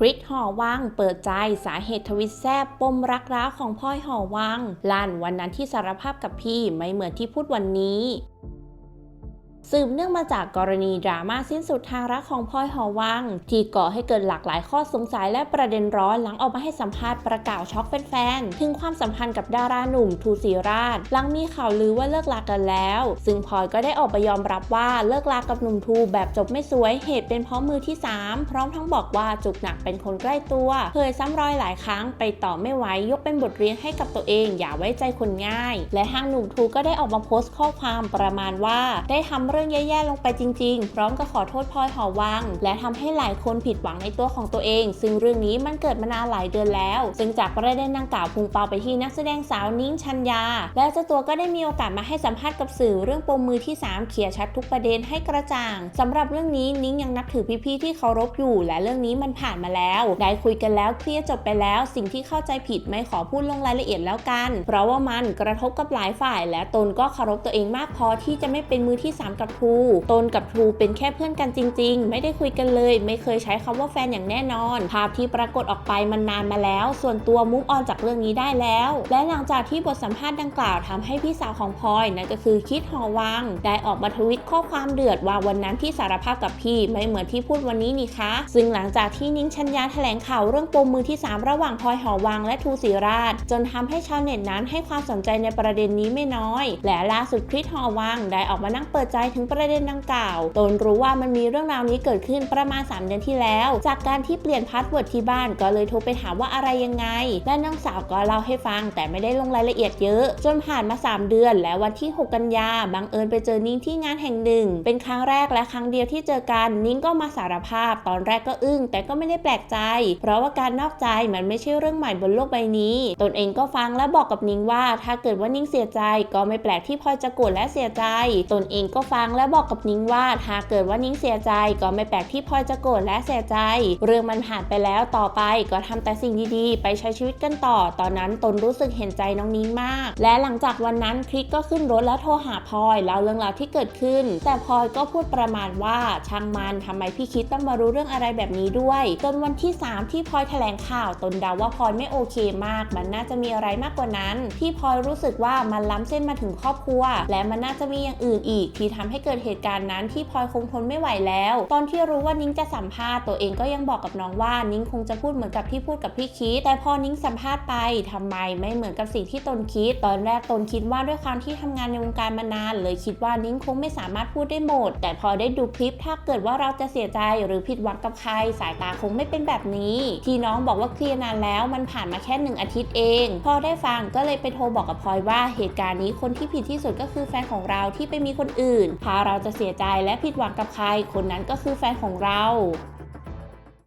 คริสหอวังเปิดใจสาเหตุทวิตแซบปมรักร้าวของพ่อยหอวังลั่นวันนั้นที่สารภาพกับพี่ไม่เหมือนที่พูดวันนี้ สืบเนื่องมาจากกรณีดราม่าสิ้นสุดทางรักของพลอยหอวัง ที่ก่อให้เกิดหลากหลายข้อสงสัยและประเด็นร้อนหลังออกมาให้สัมภาษณ์ประกาศช็อกแฟนๆถึงความสัมพันธ์กับดาราหนุ่มทูสีราชหลังมีข่าวลือว่าเลิกลากันแล้ว ซึ่งพลอยก็ได้ออกไปยอมรับว่าเลิกลากับหนุ่มทูแบบจบไม่สวยเหตุเป็นเพราะมือที่ 3 พร้อมทั้งบอกว่าจุกหนักเป็นคนใกล้ตัวเคยซ้ำรอยหลายครั้งไปต่อไม่ไหวยกเป็นบทเรียนให้กับตัวเอง อย่าไว้ใจคนง่าย และทางหนุ่มทูก็ได้ออกมาโพสต์ข้อความประมาณว่าได้ทำเรื่องแย่ๆลงไปจริง ๆ พร้อมกับขอโทษพลอยหอวัง และทำให้หลายคนผิดหวังในตัวของตัวเอง ซึ่งเรื่องนี้มันเกิดมานานหลายเดือนแล้ว ซึ่งจากประเด็นดังกล่าวพุ่งเป้าไปที่นักแสดงสาวนิ้งชัญญา และเจ้าตัวก็ได้มีโอกาสมาให้สัมภาษณ์กับสื่อเรื่องปมมือที่ 3เคลียชัดทุกประเด็นให้กระจ่างสำหรับเรื่องนี้นิ้งยังนับถือพี่ๆที่เคารพอยู่ และเรื่องนี้มันผ่านมาแล้ว ได้คุยกันแล้วเคลียร์จบไปแล้ว สิ่งที่เข้าใจผิดไม่ขอพูดลงรายละเอียดแล้วกัน เพราะว่ามันกระทบกับหลายฝ่าย และตนก็เคารพตัวเองมากพอที่จะไม่เป็นมือที่ 3 กับทรูตนกับทรูเป็นแค่เพื่อนกันจริง ๆ ไม่ได้คุยกันเลย ไม่เคยใช้คำว่าแฟนอย่างแน่นอน ภาพที่ปรากฏออกไปมันนานมาแล้ว ส่วนตัวมุกออนจากเรื่องนี้ได้แล้ว และหลังจากที่บทสัมภาษณ์ดังกล่าวทำให้พี่สาวของพลอยนั่นก็คือคิดหอวัง ได้ออกมาทวิตข้อความเดือดว่าวันนั้นที่สารภาพกับพี่ไม่เหมือนที่พูดวันนี้นี่คะ ซึ่งหลังจากที่นิ้งชัญญาแถลงข่าวเรื่องปมมือที่ 3 ระหว่างพลอยหอวังและทูสีราช จนทำให้ชาวเน็ตนั้นให้ความสนใจในประเด็นนี้ไม่น้อย และล่าสุดคริสหอวังได้ออกมานั่งเปิดใจถึงประเด็นดังกล่าว ตนรู้ว่ามันมีเรื่องราวนี้เกิดขึ้นประมาณ 3 เดือนที่แล้ว จากการที่เปลี่ยนพาสเวิร์ดที่บ้านก็เลยโทรไปถามว่าอะไรยังไง และน้องสาวก็เล่าให้ฟัง แต่ไม่ได้ลงรายละเอียดเยอะ จนผ่านมา 3 เดือน และวันที่ 6 กันยาบังเอิญไปเจอนิ้งที่งานแห่งหนึ่ง เป็นครั้งแรกและครั้งเดียวที่เจอกันนิ้งก็มาสารภาพ ตอนแรกก็อึ้ง แต่ก็ไม่ได้แปลกใจ เพราะว่าการนอกใจมันไม่ใช่เรื่องใหม่บนโลกใบนี้ ตนเองก็ฟังและบอกกับนิ้งว่า ถ้าเกิดว่านิ้งเสียใจก็ไม่แปลกที่พลอยจะโกรธและเสียใจ ตนเองก็ฟังและบอกกับนิ้งว่าถ้าเกิดว่านิ้งเสียใจก็ไม่แปลกที่พลอยจะโกรธและเสียใจ เรื่องมันผ่านไปแล้วต่อไปก็ทำแต่สิ่งดีๆ ไปใช้ชีวิตกันต่อ ตอนนั้นตนรู้สึกเห็นใจน้องนิ้งมาก และหลังจากวันนั้นคลิกก็ขึ้นรถแล้วโทรหาพลอยเล่าเรื่องราวที่เกิดขึ้น แต่พลอยก็พูดประมาณว่าช่างมันทำไมพี่คิดต้องมารู้เรื่องอะไรแบบนี้ด้วยจนวันที่ 3 ที่พลอยแถลงข่าวตนเดาว่าพลอยไม่โอเคมาก มันน่าจะมีอะไรมากกว่านั้น ที่พลอยรู้สึกว่ามันล้ำเส้นมาถึงครอบครัว และมันน่าจะมีอย่างอื่นอีกที่ทำให้เกิดเหตุการณ์นั้นที่พลอยคงทนไม่ไหวแล้ว ตอนที่รู้ว่านิ้งจะสัมภาษณ์ตัวเองก็ยังบอกกับน้องว่านิ้งคงจะพูดเหมือนกับที่พูดกับพี่คิด แต่พอนิ้งสัมภาษณ์ไปทำไมไม่เหมือนกับสิ่งที่ตนคิด ตอนแรกตนคิดว่าด้วยความที่ทำงานในวงการมานาน เลยคิดว่านิ้งคงไม่สามารถพูดได้หมด แต่พอได้ดูคลิปถ้าเกิดว่าเราจะเสียใจหรือผิดหวังกับใคร สายตาคงไม่เป็นแบบนี้ ที่น้องบอกว่าเคลียร์นานแล้วมันผ่านมาแค่หนึ่งอาทิตย์เอง พอได้ฟังก็เลยไปโทรบอกกับพลอยว่าเหตุการณ์นี้คนที่ผิดที่สุดก็คือแฟนของเราที่ไปมีคนอื่นถ้าเราจะเสียใจและผิดหวังกับใคร คนนั้นก็คือแฟนของเรา